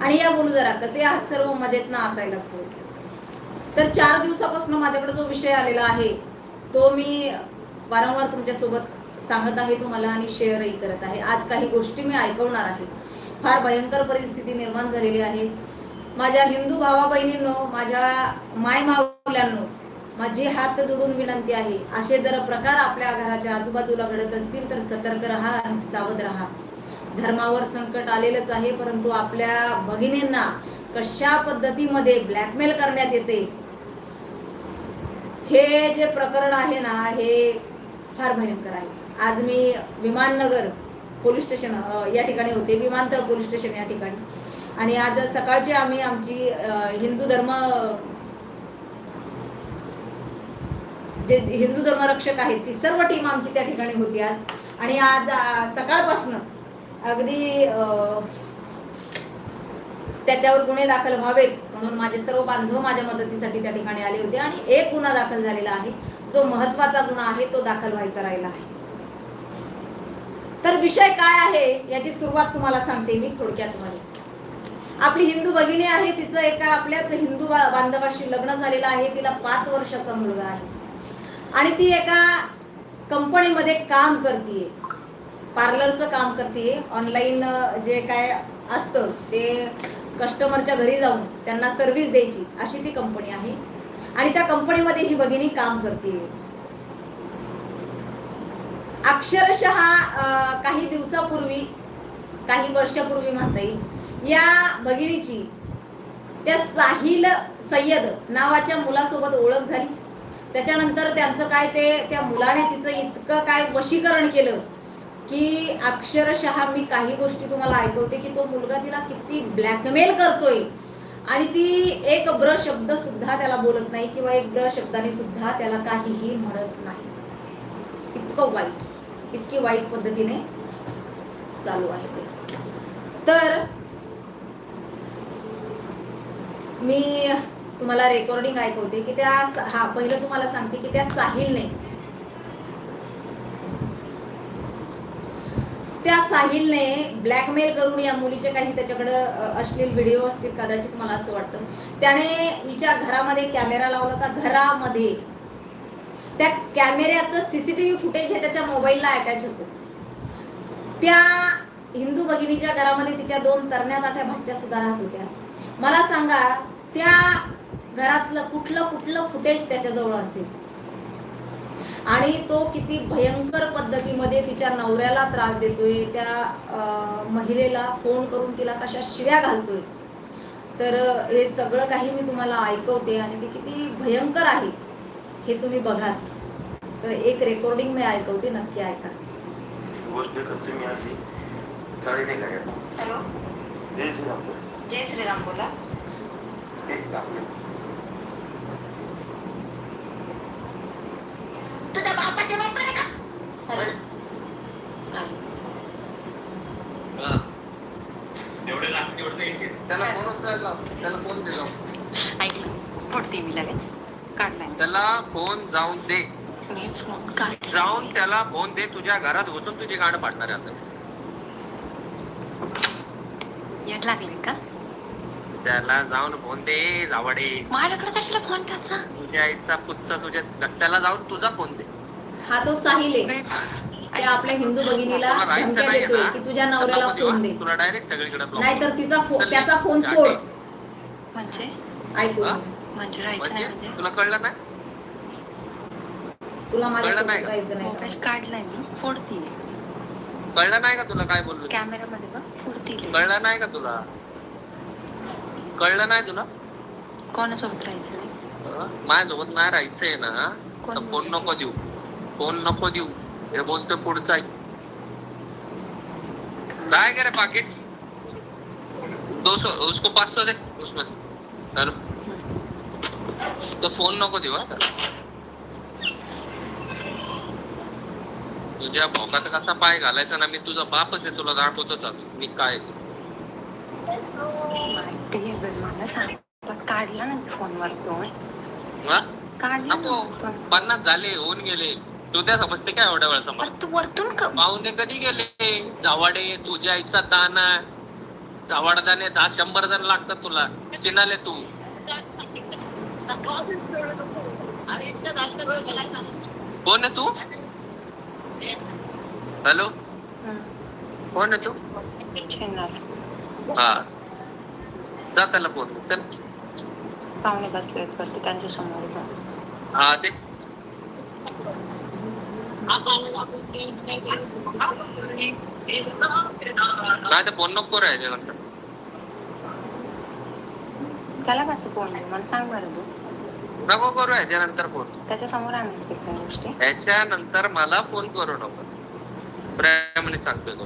आणि या बोलू जरा कसे आहात सर्व मजेत ना असायलाच हवं. तर चार दिवसापासून माझ्याकडे जो विषय आलेला आहे तो मी वारंवार तुमच्यासोबत सांगत आहे तुम्हाला आणि शेअरही करत आहे. आज काही गोष्टी मी ऐकवणार आहे. फार भयंकर परिस्थिती निर्माण झालेली आहे. माझ्या हिंदू भावा बहिणींनो माझ्या माय मावल्यांनो माझी हात जोडून विनंती आहे असे जर प्रकार आपल्या घराच्या आजूबाजूला घडत असतील तर सतर्क राहा आणि सावध राहा. धर्मावर संकट आलेलंच आहे परंतु आपल्या भगिनींना कशा पद्धतीमध्ये ब्लॅकमेल करण्यात येते? हे जे प्रकरण आहे ना हे फार भयंकर आहे. आज मी विमाननगर पोलीस स्टेशन या ठिकाणी होते विमानतळ पोलीस स्टेशन या ठिकाणी. आणि आज सकाळची आम्ही आमची हिंदू धर्म जे हिंदू धर्मरक्षक आहेत ती सर्व टीम आमची त्या ठिकाणी होती आज. आणि आज सकाळपासून सकाळपासनं अगदी त्याच्यावर गुन्हे दाखल व्हावेत म्हणून माझे सर्व बांधव माझ्या मदतीसाठी त्या ठिकाणी आले होते आणि एक गुन्हा दाखल झालेला आहे. जो महत्त्वाचा गुन्हा आहे तो दाखल व्हायचा राहिला आहे. तर विषय काय आहे याची सुरुवात तुम्हाला सांगते मी थोडक्यात मध्ये. आपली हिंदू भगिनी आहे तिचं एका आपल्याच हिंदू बांधवाशी लग्न झालेलं आहे तिला पाच वर्षाचा मुलगा आहे. आणि ती एका कंपनीमध्ये काम करतीये. पार्लरचं काम करते. ऑनलाईन जे काय असतं ते कस्टमरच्या घरी जाऊन त्यांना सर्व्हिस द्यायची. अशी ती कंपनी आहे. आणि त्या कंपनीमध्ये ही भगिनी काम करते. अक्षरशः काही दिवसापूर्वी काही वर्षापूर्वी म्हणता येईल या भगिनीची त्या साहिल सय्यद नावाच्या मुलासोबत ओळख झाली. त्याच्यानंतर त्यांचं काय ते त्या मुलाने तिचं इतकं काय वशीकरण केलं की अक्षरशः मी काही गोष्टी तुम्हाला ऐकवते की तो मुलगा तिला किती ब्लॅकमेल करतोय. आणि ती एक ब्र शब्द सुद्धा त्याला बोलत नाही किंवा एक ब्र शब्दाने सुद्धा त्याला काहीही म्हणत नाही. इतकं वाईट इतकी वाईट पद्धतीने चालू आहे ते. तर मी तुम्हाला रेकॉर्डिंग ऐकवते की त्या हा पहिलं तुम्हाला सांगते की त्या साहिलने त्या साहिलने ब्लॅकमेल करून या मुलीचे काही त्याच्याकडं अश्लील व्हिडिओ असतील कदाचित मला असं वाटतं. त्याने हिच्या घरामध्ये कॅमेरा लावला होता घरामध्ये. त्या कॅमेऱ्याचं सीसीटीव्ही फुटेज हे त्याच्या मोबाईलला अटॅच होतं. त्या हिंदू भगिनीच्या घरामध्ये तिच्या दोन तरण्या ताठ्या भाच्या सुद्धा राहत होत्या. मला सांगा त्या घरातलं कुठलं कुठलं फुटेज त्याच्याजवळ असेल? आणि तो किती भयंकर पद्धतीमध्ये तिच्या नवऱ्याला त्रास देतोय त्या महिलेला फोन करून तिला कशा शिव्या घालतोय. तर हे सगळं काही मी तुम्हाला ऐकवते आणि ते किती भयंकर आहे हे तुम्ही बघाच. तर एक रेकॉर्डिंग मी ऐकवते नक्की ऐका. गोष्ट करतो मी अशी नाही हॅलो. जय श्रीराम जय श्रीराम बोला. एक आपलं तुझ्या बापाचे नोकर आहे का हॅलो एवढे लागते एवढं नाही घेत. त्याला फोन उचलायला लाव. त्याला फोन दे जाऊन मी लगेच काढलाय त्याला फोन जाऊन दे. मी फोन काढ. जाऊन त्याला फोन दे तुझ्या घरात घुसून तुझी गाड पाडणार आहे आता. येट लागले का? त्याला जाऊन फोन दे जावडे. माझ्याकडे कशाला फोन त्याचा तुझ्या आईचा पुच्चा तुझ्या त्याला जाऊन तुझा फोन दे. हा तो साहिल आहे. ते आपल्या हिंदू भगिनीला तुला राहायचं धमक्या नाही देतोय ना? की तुझ्या नवऱ्याला नको फोन देऊ, दे. तुला डायरेक्ट सगळीकडे block नाहीतर तिचा फो त्याचा फोन तोड. म्हणजे? ऐकू? म्हणजे राहायचं नाही म्हणजे. म्हणजे तुला कळलं नाही? तुला माझ्यासोबत नाही का? राहायचं नाही मोबाईल का? काढलाय मी फोडते कळलं नाही का तुला काय बोललो ते? कॅमेरामध्ये बघ कळलं नाही का तुला? कळलं नाही तुला? कोणासोबत राहायचं नाही? हं? माझ्यासोबत नाही राहायचंय ना. कोण तर फोन? नको देऊ. फोन नको देऊ. हे बोलतो पुढचा. काय करे पाकिट? दो सौ उसको पाच सौ दे उसमें से. तर तो फोन नको देऊ तुझ्या भोकात कसा पाय घालायचा ना मी तुझा बापच आहे तुला दाखवतोच आज. मी काय काढला ना फोनवर पन्नास झाले होऊन गेले. तू त्या समजते काय एवढ्या वेळ समज? तू वरतून क- पाहुणे कधी गेले? जावाडे तुझ्या आईचा दाना. चवडदाने दहा शंभर जण लागतात तुला. चिनाले तू. कोण आहे तू हॅलो कोण आहे तू चिन्हार हा जा त्याला फोन चल पाहुणे बसले आहेत वरती त्यांच्यासमोर उभा. हा ते काय ते फोन नको रे याच्यानंतर त्याला कसं फोन देऊ मला सांग बरं तू. नको करू याच्यानंतर फोन त्याच्यासमोर आणायचं काही गोष्टी. याच्यानंतर मला फोन करू नको. प्रेमाने सांगतोय तो.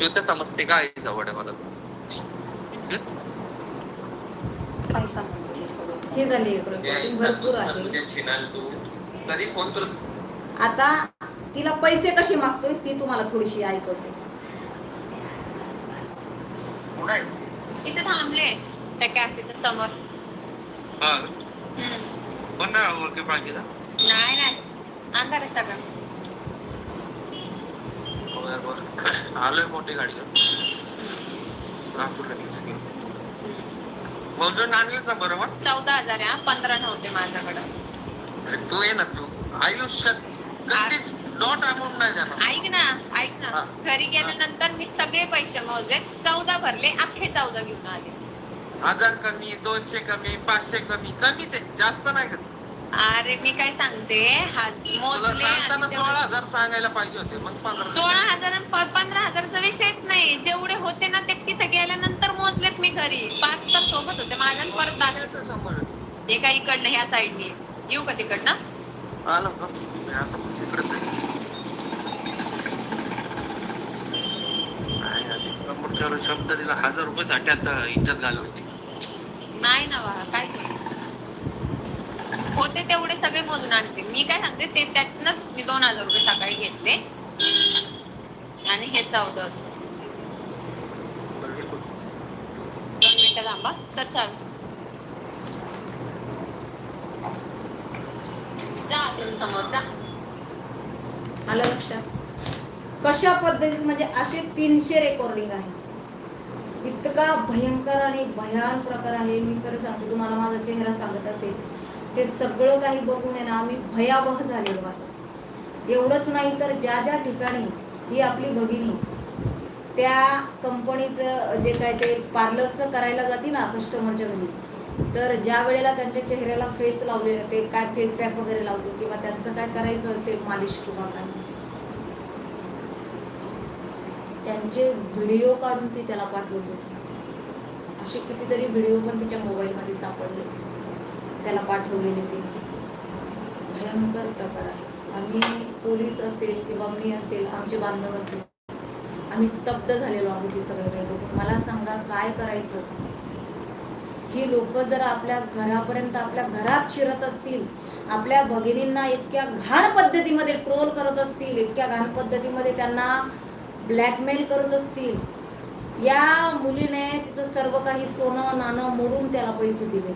तू तर समजते का आई जवळ आहे मला? काय हे झाली एक recording, भरपूर आहे. तुझ्या छिनाल तू. कधी फोन कर. आता तिला पैसे कसे मागतोय ती तुम्हाला थोडीशी ऐकवते. इथे थांबले त्या कॅफेच्या समोर. हा. हम्म. कोण नाही ओळखी पाहिजे नाही नाही. अंधार आहे सगळं. बरं बरं. आलोय मोठी गाडी घेऊन. नागपूर लगेच मोजून आणलीस ना बरोबर? चौदा हजार आहे पंधरा नव्हते माझ्याकडं. अरे तू ये ना तू. आयुष्यात कधीच नाही जाणार. ऐक ना ऐक ना. हा. घरी गेल्यानंतर मी सगळे पैसे मोजले चौदा भरले अख्खे चौदा घेऊन आले. हजार कमी दोनशे कमी पाचशे कमी कमी ते जास्त नाही का? अरे मी काय सांगते हा तुला मोजले सांगताना आणि सोळा जेवढे- हजार सांगायला पाहिजे होते मग पंधरा सोळा हजार आणि प- पंधरा हजाराचा विषयच नाही. जेवढे होते ना ते तिथे गेल्यानंतर मोजलेत मी घरी. पाच तर सोबत होते माझ्या आणि परत बाकी शंभर ते काय इकडनं ह्या साईडने येऊ का तिकडनं? आलं का मी असं तिकडे समोरच्याला शब्द दिला हजार रुपये साठी आता इज्जत घालवायची. नाही ना बाळा काय? होते तेवढे सगळे मोजून आणते. मी काय सांगते ते त्यातनच मी दोन हजार रुपये सकाळी घेतले. आणि हे चौदा होतं. दोन मिनिटं थांबा. तर चाल. जा तिथून समोर जा. आलं लक्षात? कशा पद्धतीत म्हणजे असे तीनशे रेकॉर्डिंग आहे? इतका भयंकर आणि भयान प्रकार आहे. मी खरं सांगते तुम्हाला माझा चेहरा सांगत असेल ते सगळं काही बघून आहे ना आम्ही भयावह झालेलो आहे एवढंच नाही तर ज्या ज्या ठिकाणी ही आपली भगिनी त्या कंपनीचं जे काय ते पार्लरचं करायला जाते ना कस्टमरच्या घरी तर ज्या वेळेला त्यांच्या चेहऱ्याला फेस लावले ते काय फेस पॅक वगैरे लावतो किंवा त्यांचं काय करायचं असेल मालिश किंवा काय त्यांचे व्हिडिओ काढून ती त्याला पाठवत होती. असे कितीतरी व्हिडिओ पण तिच्या मोबाईलमध्ये सापडले. त्याला पाठवलेले तिने. भयंकर प्रकार आहे. आम्ही पोलीस असेल किंवा मी असेल आमचे बांधव असेल आम्ही स्तब्ध झालेलो आहोत हे सगळे काही मला सांगा काय करायचं? ही लोक जर आपल्या घरापर्यंत आपल्या घरात शिरत असतील आपल्या भगिनींना इतक्या घाण पद्धतीमध्ये ट्रोल करत असतील इतक्या घाण पद्धतीमध्ये त्यांना ब्लॅकमेल करत असतील. या मुलीने तिचं सर्व काही सोनं नाणं मोडून त्याला पैसे दिले.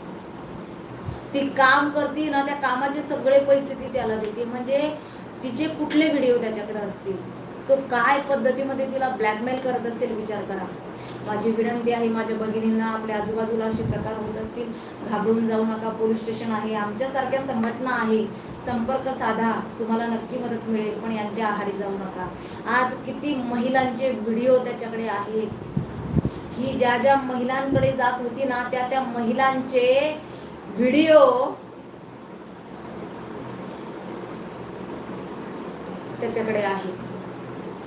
ती काम करते ना त्या कामाचे सगळे पैसे ती त्याला देते. म्हणजे तिचे कुठले व्हिडिओ त्याच्याकडे असतील? तो काय पद्धतीमध्ये तिला ब्लॅकमेल करत असेल विचार करा. माझी विनंती आहे माझ्या भगिनींना आपल्या आजूबाजूला असे प्रकार होत असतील घाबरून जाऊ नका पोलीस स्टेशन आहे आमच्यासारख्या संघटना आहे संपर्क साधा तुम्हाला नक्की मदत मिळेल पण यांच्या आहारी जाऊ नका. आज किती महिलांचे व्हिडिओ त्याच्याकडे आहेत ही ज्या ज्या महिलांकडे जात होती ना त्या त्या महिलांचे व्हिडिओ त्याच्याकडे आहे.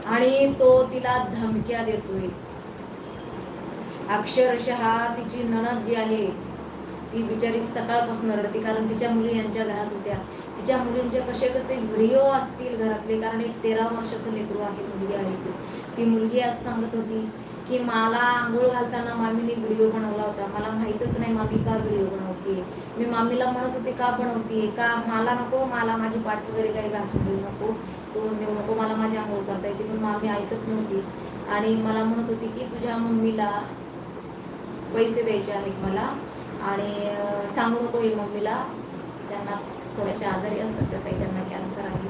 आणि तो तिला धमक्या देतोय. अक्षरशः तिची ननद जी आहे ती बिचारी सकाळपासून रडते कारण तिच्या मुली यांच्या घरात होत्या. तिच्या मुलींचे कसे कसे व्हिडिओ असतील घरातले कारण एक तेरा वर्षाचं लेकरू आहे मुलगी आहे. ती ती मुलगी आज सांगत होती की मला आंघोळ घालताना मामीने व्हिडिओ बनवला होता. मला माहीतच नाही मामी का व्हिडिओ बनवते मी मामीला म्हणत होते का बनवते का मला नको? मला माझी पाठ वगैरे काही घासून देऊ नको चोळून देऊ नको मला माझी आंघोळ करता येते. पण मामी ऐकत नव्हती. आणि मला म्हणत होती की तुझ्या मम्मीला पैसे द्यायचे आहेत मला आणि सांगू नको हे मम्मीला. त्यांना थोड्याशा आजारी असतात त्या ताई त्यांना कॅन्सर आहे.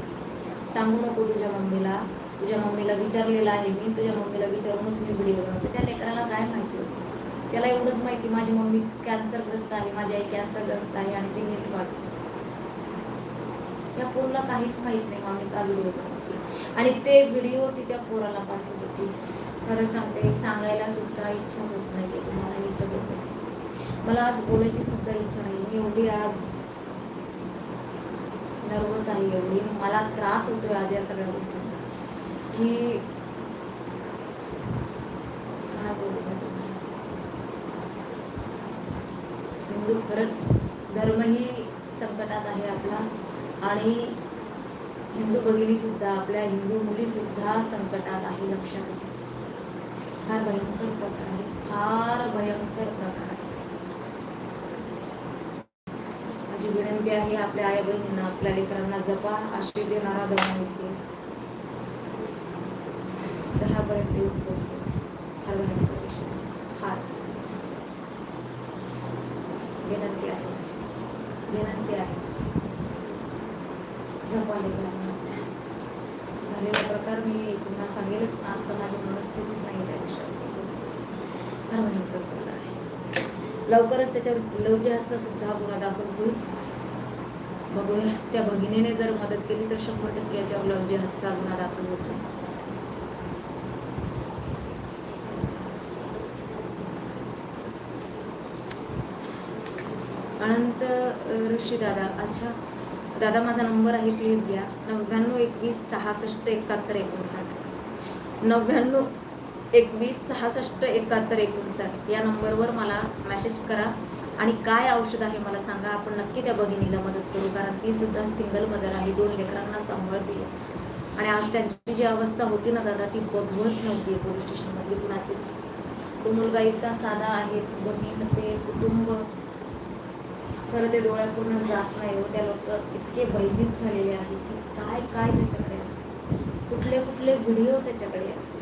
सांगू नको तुझ्या मम्मीला. तुझ्या मम्मीला विचारलेलं आहे मी तुझ्या मम्मीला विचारूनच मी व्हिडिओ बनवते. त्या लेकराला काय माहिती होतं? त्याला एवढंच माहिती माझी मम्मी कॅन्सरग्रस्त आहे माझी आई कॅन्सरग्रस्त आहे आणि ती नीट वाटते त्या पोरला काहीच माहीत नाही मम्मी का व्हिडिओ बनवते. आणि ते व्हिडिओ ती त्या पोराला पाठवत होती. खरं सांगते सांगायला सुद्धा इच्छा होत नाही तुम्हाला हे सगळं मला आज बोलायची सुद्धा इच्छा नाही. मी एवढी आज नर्वस आहे एवढी. मला त्रास होतोय आज या सगळ्या गोष्टी की काय बोलू तुम्हाला? हिंदू खरंच धर्मही संकटात आहे आपला. आणि हिंदू भगिनी सुद्धा आपल्या हिंदू मुली सुद्धा संकटात आहे लक्षात घ्या. फार भयंकर प्रकार आहे. फार भयंकर प्रकार आहे. माझी विनंती आहे आपल्या आई बहिणींना आपल्या लेकरांना जपा आश्रय देणारा दवाखाने दहापर्यंत येऊन पोहोचले. फार भयंकर विषय फार. विनंती आहे माझी. विनंती आहे माझी. जपा लेकरांना. झालेला प्रकार मी पुन्हा सांगेलच पण आता माझी मनस्थितीच नाही त्या विषयावर. फार भयंकर प्रकार आहे. लवकरच त्याच्यावर लव सुद्धा गुन्हा दाखल होईल. बघूया. त्या भगिनीने जर मदत केली तर शंभर टक्के याच्यावर लव गुन्हा दाखल होतो. अनंत ऋषी दादा. अच्छा. दादा माझा नंबर आहे प्लीज घ्या. नव्याण्णव एकवीस सहासष्ट एकाहत्तर एकोणसाठ. नव्याण्णव एकवीस सहासष्ट एकाहत्तर एकोणसाठ. या नंबरवर मला मेसेज करा. आणि काय औषध आहे मला सांगा. आपण नक्की त्या भगिनीला मदत करू. कारण ती सुद्धा सिंगल मदर आहे. दोन लेकरांना सांभाळते. आणि आज त्यांची जी अवस्था होती ना दादा ती बघवत नव्हती पोलीस स्टेशनमधली कुणाचीच. तो मुलगा इतका साधा आहे. ती बहीण ते कुटुंब खरं ते डोळ्या पूर्ण जात नाही हो त्या लोक इतके भयभीत झालेले आहेत की काय काय त्याच्याकडे असेल? कुठले कुठले व्हिडिओ त्याच्याकडे असेल?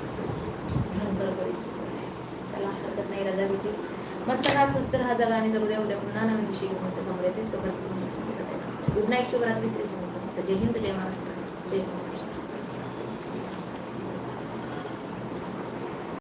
भयंकर परिस्थिती आहे. चला हरकत नाही रजा घेते मस्त का स्वस्त राहा जगा आणि जगू द्या. उद्या पुन्हा नवीन विषय घेऊन तुमच्यासमोर येतेच तोपर्यंत तुमची गुड नाईट शुभरात्री श्री स्वामी जय हिंद जय महाराष्ट्र. जय हिंद